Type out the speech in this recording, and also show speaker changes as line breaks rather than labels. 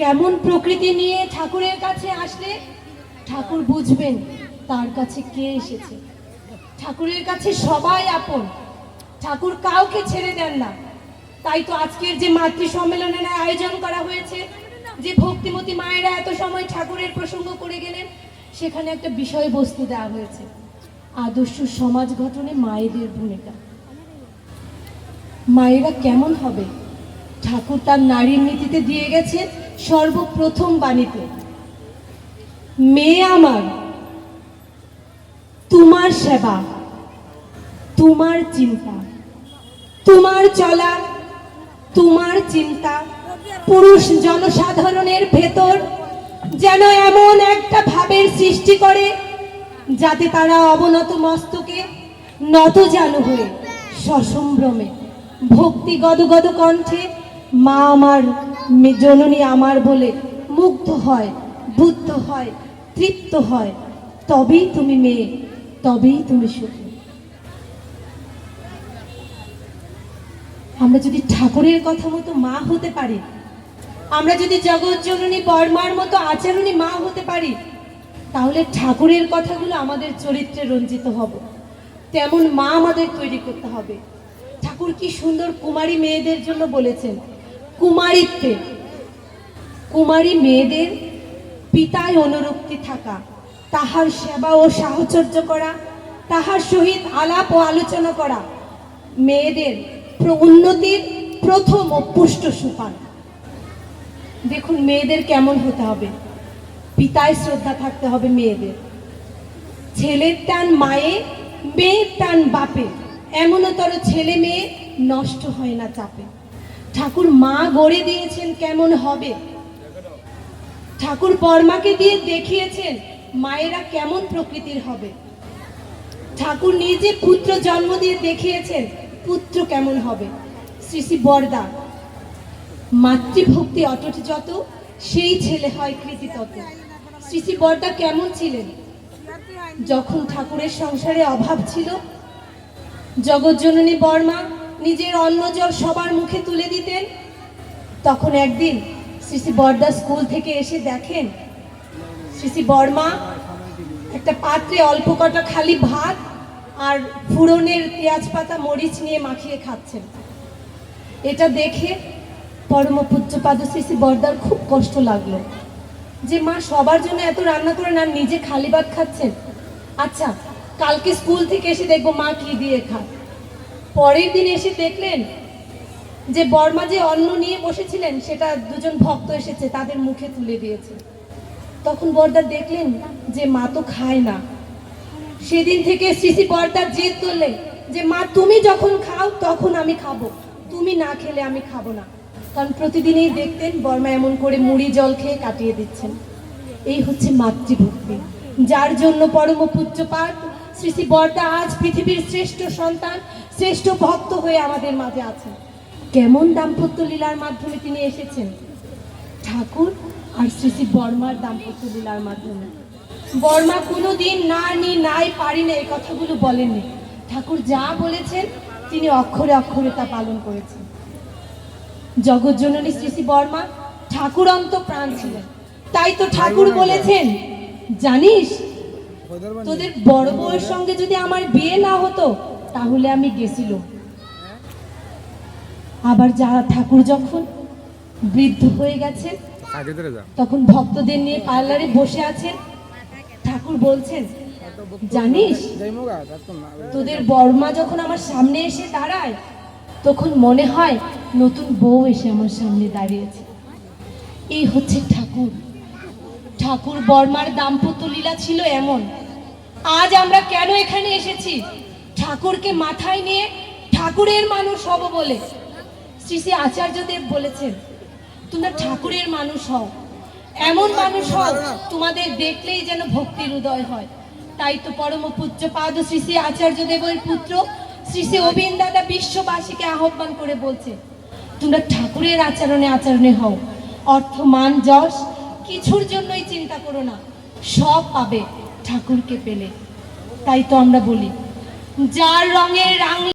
কেমন প্রকৃতি নিয়ে ঠাকুরের কাছে আসলে? ঠাকুর বুঝবেন তার কাছে কে এসেছে। ঠাকুরের কাছে সবাই আপন। ঠাকুর কাউকে ছেড়ে দেন না। তাই তো আজকের যে মাতৃ সম্মেলনের আয়োজন করা হয়েছে, যে ভক্তিমতী মায়েরা এত সময় ঠাকুরের প্রসঙ্গ করে গেলেন, সেখানে একটা বিষয়বস্তু দেওয়া হয়েছে। আদর্শ সমাজ গঠনে মায়েদের ভূমিকা। মায়েরা কেমন হবে? ঠাকুর তার নারীর নীতিতে দিয়ে গেছে সর্বপ্রথম বাণীতে, মেয়ে আমার, তোমার সেবা, তোমার চিন্তা, তোমার চলা, তোমার চিন্তা, পুরুষ জনসাধারণের ভেতর যেন এমন একটা ভাবের সৃষ্টি করে, যাতে তারা অবনত মস্তকে নত জানু হয়ে সসম্ভ্রমে ভক্তি গদগদ কণ্ঠে মা আমার জননী আমার বলে মুগ্ধ হয়, বুদ্ধ হয়, তৃপ্ত হয়। তবেই তুমি মেয়ে, তবেই তুমি সুখী। আমরা যদি ঠাকুরের কথা মতো মা হতে পারি, আমরা যদি জগৎ জননী, বর্মার মতো আচরণী মা হতে পারি, তাহলে ঠাকুরের কথাগুলো আমাদের চরিত্রে রঞ্জিত হব। তেমন মা আমাদের তৈরি করতে হবে। ঠাকুর কি সুন্দর কুমারী মেয়েদের জন্য বলেছেন কুমারীত্বে। কুমারী মেয়েদের পিতায় অনুরক্তি থাকা, তাহার সেবা ও সাহচর্য করা, তাহার সহিত আলাপ ও আলোচনা করা মেয়েদের উন্নতির প্রথম ও পুষ্ট সোপান দেখুন মেয়েদের কেমন হতে হবে। পিতায় শ্রদ্ধা থাকতে হবে মেয়েদের। ছেলের টান মায়ে, মেয়ের টান বাপে। এমনতর ছেলে মেয়ে নষ্ট হয় না চাপে। ঠাকুর মা গড়ে দিয়েছেন কেমন হবে? ঠাকুর বর্মাকে দিয়ে দেখিয়েছেন মায়েরা কেমন প্রকৃতির হবে। ঠাকুর নিজে পুত্র জন্ম দিয়ে দেখিয়েছেন পুত্র কেমন হবে। শ্রী শ্রী বরদা, মাতৃভক্তি অটট যত, সেই ছেলে হয় কৃতি তত। শ্রী শ্রী বরদা কেমন ছিলেন? যখন ঠাকুরের সংসারে অভাব ছিল জগৎজননী বর্মা নিজের অন্ন জল সবার মুখে তুলে দিতেন। তখন একদিন শ্রী শ্রী বরদা স্কুল থেকে এসে দেখেন, শ্রী শ্রী বর্মা একটা পাত্রে অল্প কটা খালি ভাত আর ফুরনের পেঁয়াজ পাতা, মরিচ নিয়ে মাখিয়ে খাচ্ছেন। এটা দেখে পরম পূজ্যপাদ শ্রী শ্রী বরদার খুব কষ্ট লাগল যে, মা, সবার জন্য এত রান্না করে না নিজে খালি ভাত খাচ্ছেন? আচ্ছা কালকে স্কুল থেকে এসে দেখব, মা কি দিয়ে খায়? পরের দিন এসে দেখলেন যে বর্মা যে অন্ন নিয়ে বসেছিলেন, সেটা দুজন ভক্ত এসেছে, তাদের মুখে তুলে দিয়েছে। তখন বর্দা দেখলেন যে মা তো খায় না। সেদিন থেকে শ্রীশ্রী বর্দার জেদ করলেন যে, মা, তুমি যখন খাও, তখন আমি খাব। তুমি না খেলে আমি খাব না। কারণ প্রতিদিনই দেখতেন বর্মা এমন করে মুড়ি জল খেয়ে কাটিয়ে দিচ্ছেন। এই হচ্ছে মাতৃভক্তি। যার জন্য পরম পূজ্যপাত শ্রী শ্রী বর্দা আজ পৃথিবীর শ্রেষ্ঠ সন্তান শ্রেষ্ঠ ভক্ত হয়ে আমাদের মাঝে আছেন। কেমন দাম্পত্য লীলার মাধ্যমে তিনি এসেছেন? ঠাকুর আর শ্রী শ্রী বর্মার দাম্পত্য লীলার মাধ্যমে। বর্মা কোনোদিন না নি নাই পারি না এই কথাগুলো বলেননি। ঠাকুর যা বলেছেন তিনি অক্ষরে অক্ষরে তা পালন করেছেন। জগৎজননী শ্রী শ্রী বর্মা ঠাকুর অন্ত প্রাণ ছিলেন। তাই তো ঠাকুর বলেছেন জানিস তোদের বড় বউয়ের সঙ্গে যদি আমার বিয়ে না হতো তাহলে আমি গেছিল আবার যা ঠাকুর যখন বৃদ্ধ হয়ে গেছেন তখন ভক্তদের নিয়ে পার্লারে বসে আছেন ঠাকুর বলছেন জানিস তোদের বর্মা যখন আমার সামনে এসে দাঁড়ায় তখন মনে হয় নতুন বউ এসে আমার সামনে দাঁড়িয়েছে। এই হচ্ছে ঠাকুর। ঠাকুর বর্মার দাম্পত্য লীলা ছিল এমন আজ আমরা কেন এখানে এসেছি? ঠাকুরকে মাথায় নিয়ে ঠাকুরের মানুষ হব বলে শ্রী শ্রী আচার্যদেব বলেছেন, তোমরা ঠাকুরের মানুষ হও। এমন মানুষ হও, তোমাদের দেখলেই যেন ভক্তির উদয় হয়। তাই তো পরম পূজ্য পাদ শ্রী শ্রী আচার্য দেবের পুত্র শ্রী শ্রী অবিন দাদা বিশ্ববাসীকে আহ্বান করে বলছে, তোমরা ঠাকুরের আচরণে আচরণে হও। অর্থ, মান, যশ, কিছুর জন্যই চিন্তা করো না। সব পাবে ঠাকুরকে পেলে। তাই তো আমরা বলি যার রঙের রাং